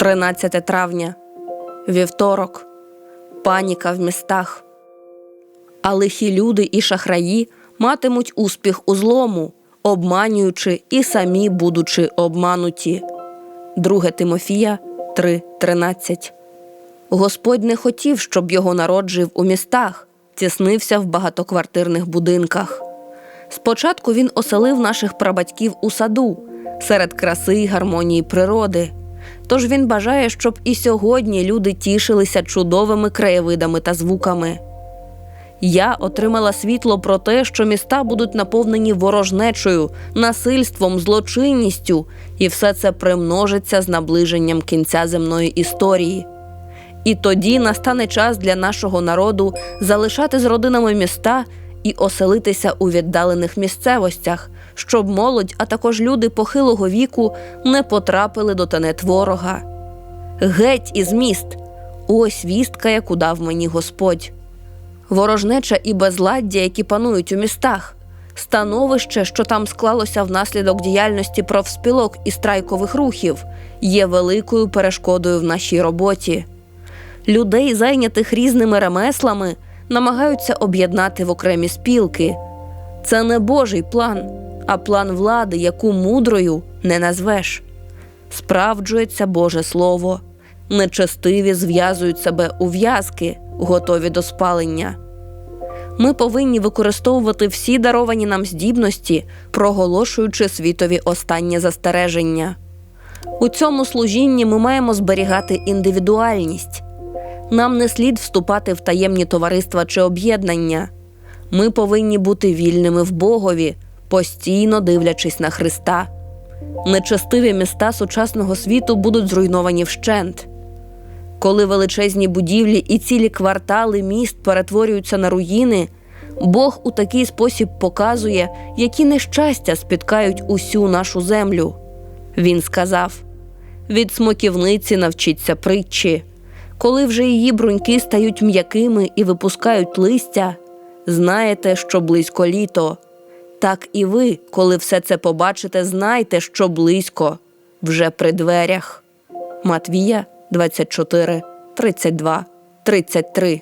13 травня, вівторок, паніка в містах. А лихі люди і шахраї матимуть успіх у злому, обманюючи і самі будучи обмануті. 2 Тимофія 3.13 Господь не хотів, щоб його народ жив у містах, тіснився в багатоквартирних будинках. Спочатку він оселив наших прабатьків у саду, серед краси й гармонії природи. Тож він бажає, щоб і сьогодні люди тішилися чудовими краєвидами та звуками. Я отримала світло про те, що міста будуть наповнені ворожнечою, насильством, злочинністю, і все це примножиться з наближенням кінця земної історії. І тоді настане час для нашого народу залишати з родинами міста і оселитися у віддалених місцевостях, щоб молодь, а також люди похилого віку не потрапили до тенет ворога. Геть із міст ось вістка, яку дав мені Господь. Ворожнеча і безладдя, які панують у містах, становище, що там склалося внаслідок діяльності профспілок і страйкових рухів, є великою перешкодою в нашій роботі. Людей, зайнятих різними ремеслами, намагаються об'єднати в окремі спілки. Це не Божий план, а план влади, яку мудрою не назвеш. Справджується Боже Слово, нечестиві зв'язують себе у в'язки, готові до спалення. Ми повинні використовувати всі даровані нам здібності, проголошуючи світові останнє застереження. У цьому служінні ми маємо зберігати індивідуальність. Нам не слід вступати в таємні товариства чи об'єднання. Ми повинні бути вільними в Богові, постійно дивлячись на Христа. Нечестиві міста сучасного світу будуть зруйновані вщент. Коли величезні будівлі і цілі квартали міст перетворюються на руїни, Бог у такий спосіб показує, які нещастя спіткають усю нашу землю. Він сказав: від смоківниці навчіться притчі. Коли вже її бруньки стають м'якими і випускають листя, знаєте, що близько літо. Так і ви, коли все це побачите, знайте, що близько, вже при дверях. Матвія 24, 32, 33